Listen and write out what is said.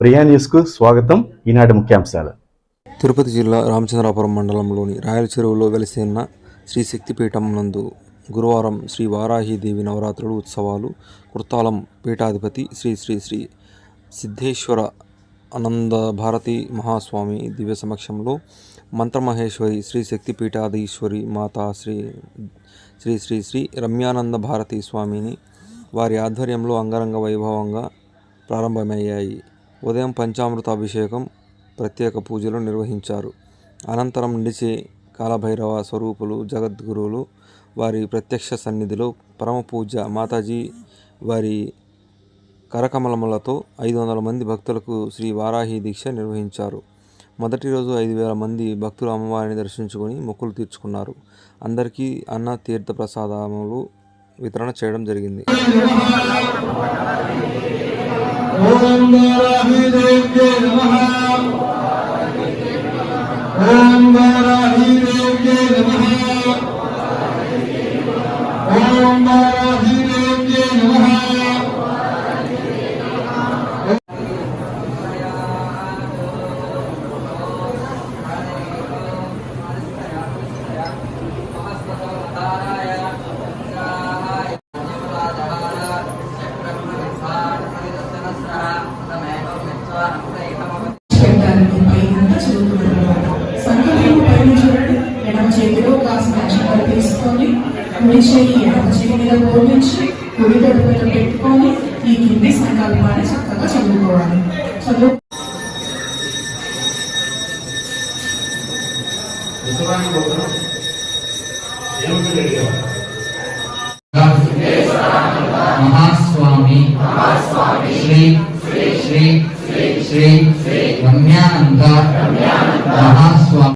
ప్రియా న్యూస్కు స్వాగతం. ఈనాటి ముఖ్యాంశాలు. తిరుపతి జిల్లా రామచంద్రాపురం మండలంలోని రాయల చెరువులో వెలిసిన శ్రీ శక్తిపీఠం నందు గురువారం శ్రీ వారాహీదేవి నవరాత్రులు ఉత్సవాలు కుర్తాలం పీఠాధిపతి శ్రీ శ్రీ శ్రీ సిద్ధేశ్వర ఆనంద భారతి మహాస్వామి దివ్య సమక్షంలో మంత్రమహేశ్వరి శ్రీ శక్తిపీఠాధీశ్వరి మాత శ్రీ శ్రీ శ్రీ శ్రీ రమ్యానంద భారతి స్వామిని వారి ఆధ్వర్యంలో అంగరంగ వైభవంగా ప్రారంభమయ్యాయి. ఉదయం పంచామృత అభిషేకం ప్రత్యేక పూజలు నిర్వహించారు. అనంతరం నిలిచి కాలభైరవ స్వరూపులు జగద్గురువులు వారి ప్రత్యక్ష సన్నిధిలో పరమ పూజ మాతాజీ వారి కరకమలములతో ఐదు వందల మంది భక్తులకు శ్రీ వారాహి దీక్ష నిర్వహించారు. మొదటి రోజు ఐదు వేల మంది భక్తులు అమ్మవారిని దర్శించుకొని మొక్కులు తీర్చుకున్నారు. అందరికీ అన్న తీర్థ ప్రసాదములు వితరణ చేయడం జరిగింది. नमः ओम वाराही देव के नमः ओम वाराही देव के नमः Thank you. తీసుకొని కుడి చేయి ఎడమ చేయి మీద పోలించి కుడి మీద పెట్టుకొని ఈ కింది సంకల్పాన్ని చక్కగా చదువుకోవాలి చదువు మహాస్వామి శ్రీ శ్రీ శ్రీ రమ్యానంద మహాస్వామి